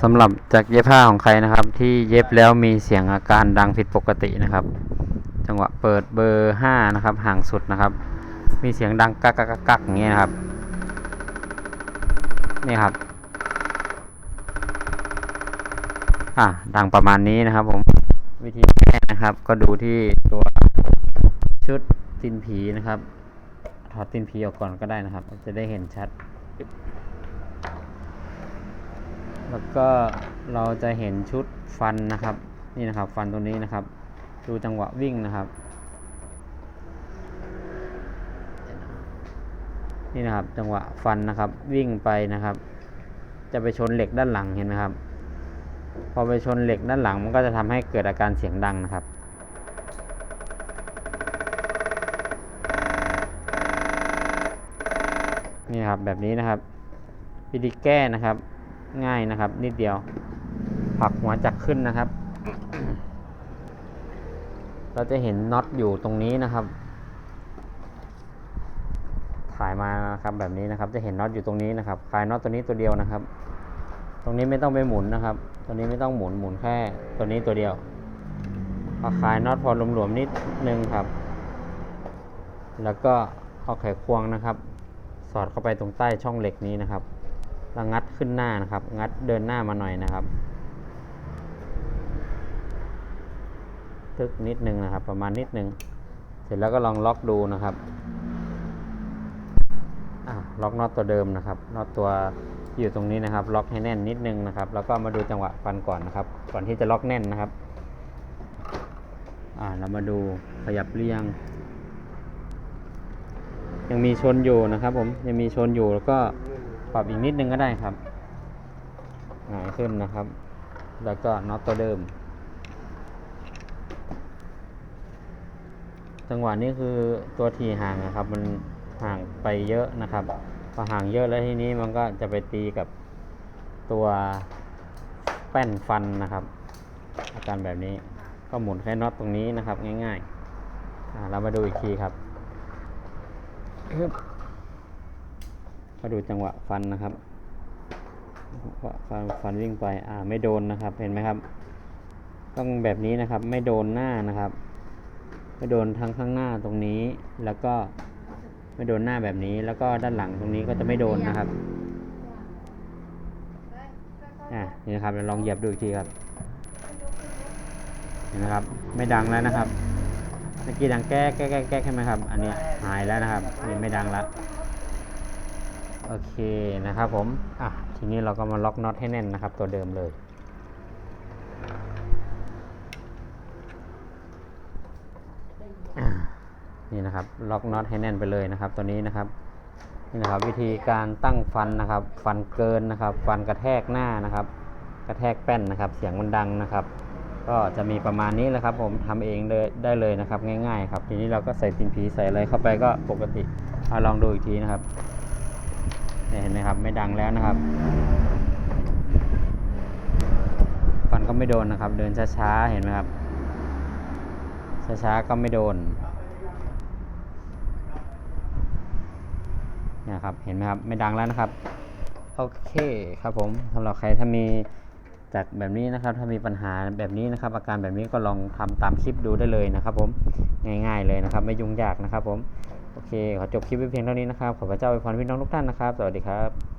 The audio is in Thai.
สำหรับจากเย็บผ้าของใครนะครับ ที่เย็บแล้วมีเสียงอาการดังผิดปกตินะครับ จังหวะเปิดเบอร์ห้านะครับห่างสุดนะครับ มีเสียงดังกักกักกักกักอย่างเงี้ยนะครับนี่ครับอะดังประมาณนี้นะครับ ผมวิธีแก้นะครับ ก็ดูที่ตัวชุดตินผีนะครับ ถอดตินผีออกก่อนก็ได้นะครับ จะได้เห็นชัด แล้วก็เราจะเห็นชุดฟันนะครับ นี่นะครับฟันตัวนี้นะครับ ดูจังหวะวิ่งนะครับ นี่นะครับจังหวะฟันนะครับวิ่งไปนะครับ จะไปชนเหล็กด้านหลังเห็นไหมครับ พอไปชนเหล็กด้านหลังมันก็จะทำให้เกิดอาการเสียงดังนะครับนี่ครับแบบนี้นะครับวิธีแก้นะครับ ง่ายนะครับ นิดเดียว ผักหัวจักขึ้นนะครับ เราจะเห็นน็อตอยู่ตรงนี้นะครับ ถ่ายมานะครับแบบนี้นะครับ จะเห็นน็อตอยู่ตรงนี้นะครับคลายน็อตตัวนี้ตัวเดียวนะครับ ตรงนี้ไม่ต้องไปหมุนนะครับ ตัวนี้ไม่ต้องหมุนหมุนแค่ ตัวนี้ตัวเดียวพอคลายน็อตพอหลวมๆนิดนึงครับ แล้วก็เอาไขควงนะครับ สอดเข้าไปตรงใต้ช่องเหล็กนี้นะครับ แล้วงัดขึ้นหน้านะครับ งัดเดินหน้ามาหน่อยนะครับ ตึกนิดนึงนะครับ ประมาณนิดนึง เสร็จแล้วก็ลองล็อกดูนะครับล็อกน็อตตัวเดิมนะครับน็อตตัวอยู่ตรงนี้นะครับ ล็อกให้แน่นนิดนึงนะครับ แล้วก็มาดูจังหวะฟันก่อนนะครับ ก่อนที่จะล็อกแน่นนะครับ อ่าเรามาดูขยับเรียง ยังมีชนอยู่นะครับ ผมยังมีชนอยู่แล้วก็ ปรับอีกนิดนึงก็ได้ครับหงายขึ้นนะครับ แล้วก็น็อตตัวเดิม จังหวะนี้คือตัวทีห่างนะครับ มันห่างไปเยอะนะครับพอห่างเยอะแล้วทีนี้มันก็จะไปตีกับตัวแป้นฟันนะครับ อาการแบบนี้ก็หมุนแค่น็อตตรงนี้นะครับ ง่ายๆเรามาดูอีกทีครับ มาดูจังหวะฟันนะครับฟันฟันวิ่งไปอ่าไม่โดนนะครับเห็นไหมครับ ต้องแบบนี้นะครับไม่โดนหน้านะครับ ไม่โดนทั้งข้างหน้าตรงนี้ แล้วก็ไม่โดนหน้าแบบนี้ แล้วก็ด้านหลังตรงนี้ก็จะไม่โดนนะครับอะนี่นะครับเราลองเหยียบดูอีกทีครับเห็นไหมครับ ไม่ดังแล้วนะครับเมื่อกี้ดังแก้แก้แก้แก้ใช่ไหมครับ อันนี้หายแล้วนะครับนี่ไม่ดังละ โอเคนะครับผม อะ ทีนี้เราก็มาล็อกน็อตให้แน่นนะครับ ตัวเดิมเลยนี่นะครับ ล็อกน็อตให้แน่นไปเลยนะครับ ตัวนี้นะครับ นี่นะครับ วิธีการตั้งฟันนะครับ ฟันเกินนะครับ ฟันกระแทกหน้านะครับ กระแทกแป้นนะครับ เสียงมันดังนะครับ ก็จะมีประมาณนี้แหละครับ ผมทำเองเลยได้เลยนะครับ ง่าย ๆ ครับ ทีนี้เราก็ใส่ตินผีใส่อะไรเข้าไปก็ปกติเอาลองดูอีกทีนะครับ เห็นไหมครับ ไม่ดังแล้วนะครับ ฟันก็ไม่โดนนะครับ เดินช้าๆ เห็นไหมครับ ช้าๆ ก็ไม่โดนนี่ครับ เห็นไหมครับ ไม่ดังแล้วนะครับ โอเคครับผมสำหรับใครถ้ามีจากแบบนี้นะครับ ถ้ามีปัญหาแบบนี้นะครับ อาการแบบนี้ก็ลองทำตามคลิปดูได้เลยนะครับ ผม ง่าย ๆ เลยนะครับ ไม่ยุ่งยากนะครับ ผม โอเค ขอจบคลิปไว้เพียงเท่านี้นะครับ ขอพระเจ้าอวยพรพี่น้องทุกท่านนะครับ สวัสดีครับ